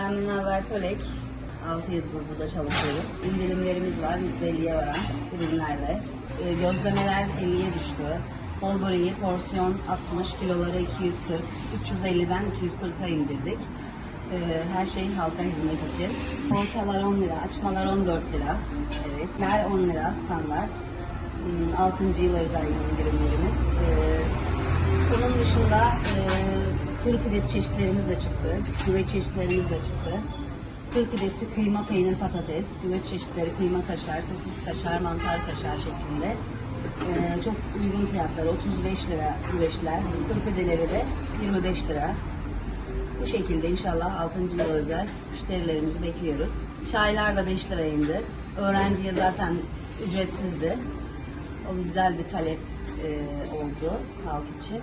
Ben Münevver Tölek. 6 yıldır burada çalışıyorum. İndirimlerimiz var. %50'ye varan ürünlerde. Ee, Gözlemeler 50'ye düştü. Bol böreği porsiyon 60, kiloları 240. 350'den 240'a indirdik. Ee, Her şey halka hizmet için. Poğaçalar 10 lira, açmalar 14 lira. Evet. Ner 10 lira standart. 6. yıl özel indirimlerimiz. Ee, onun dışında e, kuru pidesi çeşitlerimiz de çıktı. Güveç çeşitlerimiz de çıktı. Kuru kıyma, peynir, patates, güveç çeşitleri, kıyma kaşar, sosis kaşar, mantar kaşar şeklinde. E, çok uygun fiyatlar, 35 lira güveçler, kuru de 25 lira. Bu şekilde inşallah 6. yıl özel müşterilerimizi bekliyoruz. Çaylar da 5 liraya indi. Öğrenciye zaten ücretsizdi. O güzel bir talep e, oldu halk için.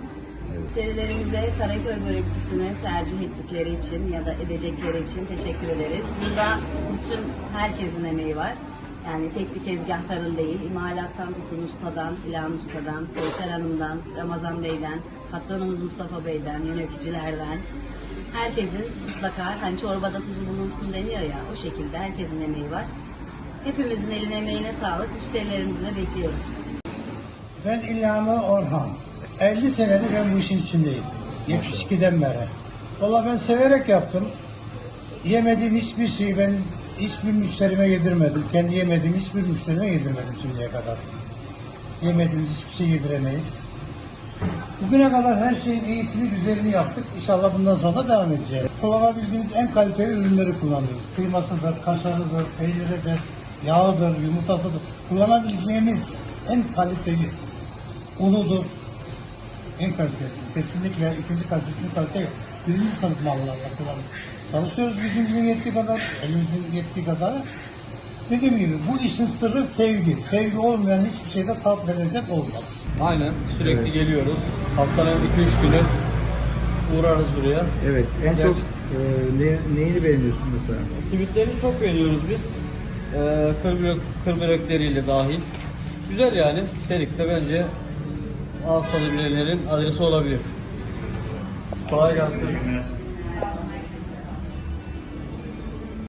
Müşterilerimize Karaköy börekçisini tercih ettikleri için ya da edecekleri için teşekkür ederiz. Burada bütün herkesin emeği var. Yani tek bir tezgahtarın değil, imalattan tutun ustadan, İlhan Usta'dan, Kevser Hanım'dan, Ramazan Bey'den, patronumuz Mustafa Bey'den, yöneticilerden, herkesin mutlaka hani çorbada tuzu bulunsun deniyor ya o şekilde herkesin emeği var. Hepimizin eline emeğine sağlık. Müşterilerimizi de bekliyoruz. Ben İlhami Orhan. 50 senedir ben bu işin içindeyim. 72'den beri. Valla ben severek yaptım. Yemediğim hiçbir şeyi ben hiçbir müşterime yedirmedim. Kendi yemediğim hiçbir müşterime yedirmedim şimdiye kadar. Yemediğimiz hiçbir şey yediremeyiz. Bugüne kadar her şeyin iyisini güzelini yaptık. İnşallah bundan sonra devam edeceğiz. Kullanabildiğimiz en kaliteli ürünleri kullanıyoruz. Kıymasıdır, kaşarıdır, peyniridir, yağıdır, yumurtasıdır. Kullanabileceğimiz en kaliteli unudur. En kalitesi. Kesinlikle ikinci kalite, üçüncü kalite yok. Birinci sınıf mallarla kullanıyoruz. Çalışıyoruz gücümüzün yettiği kadar, elimizin yettiği kadar. Dediğim gibi bu işin sırrı sevgi. Sevgi olmayan hiçbir şeyde tat verecek olmaz. Aynen sürekli geliyoruz. Haftanın 2-3 günü uğrarız buraya. Evet. En Gerçi- çok e, ne, neyini beğeniyorsun mesela? Simitlerini çok beğeniyoruz biz. Ee, kır, börek, kır börekleriyle dahil. Güzel yani. Serik'te bence tadı bilenlerin adresi olabilir. Kolay gelsin.